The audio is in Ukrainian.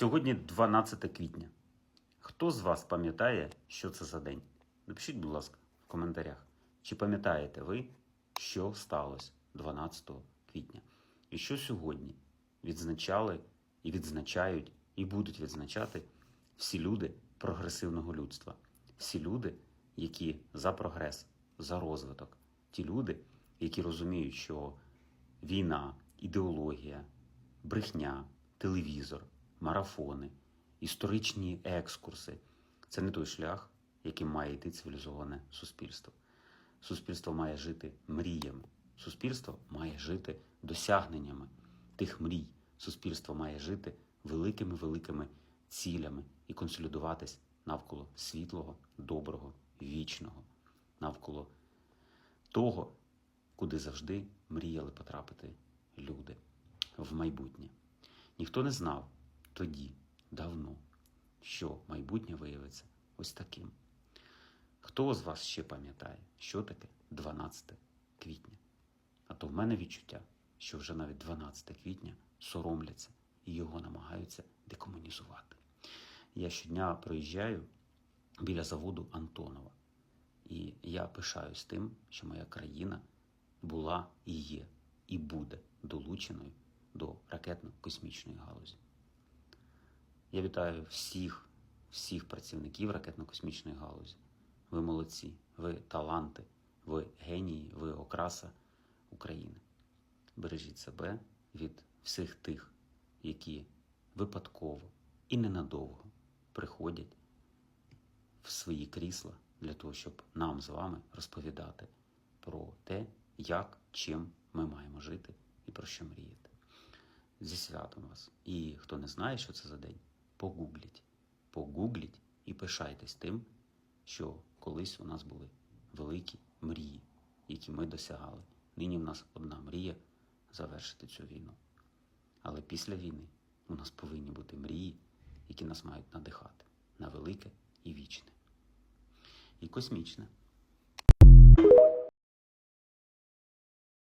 Сьогодні 12 квітня. Хто з вас пам'ятає, що це за день? Напишіть, будь ласка, в коментарях. Чи пам'ятаєте ви, що сталося 12 квітня? І що сьогодні відзначали і відзначають, і будуть відзначати всі люди прогресивного людства, всі люди, які за прогрес, за розвиток, ті люди, які розуміють, що війна, ідеологія, брехня, телевізор, марафони, історичні екскурси це не той шлях, яким має йти цивілізоване суспільство. Суспільство має жити мріями. Суспільство має жити досягненнями тих мрій. Суспільство має жити великими великими цілями і консолідуватись навколо світлого, доброго, вічного, навколо того, куди завжди мріяли потрапити люди в майбутнє. Ніхто не знав тоді, давно, що майбутнє виявиться ось таким. Хто з вас ще пам'ятає, що таке 12 квітня? А то в мене відчуття, що вже навіть 12 квітня соромляться і його намагаються декомунізувати. Я щодня проїжджаю біля заводу Антонова, і я пишаюсь тим, що моя країна була і є, і буде долученою до ракетно-космічної галузі. Я вітаю всіх, всіх працівників ракетно-космічної галузі. Ви молодці, ви таланти, ви генії, ви окраса України. Бережіть себе від всіх тих, які випадково і ненадовго приходять в свої крісла для того, щоб нам з вами розповідати про те, як, чим ми маємо жити і про що мріяти. Зі святом вас. І хто не знає, що це за день, погугліть. Погугліть і пишайтесь тим, що колись у нас були великі мрії, які ми досягали. Нині в нас одна мрія завершити цю війну. Але після війни у нас повинні бути мрії, які нас мають надихати на велике і вічне. І космічне.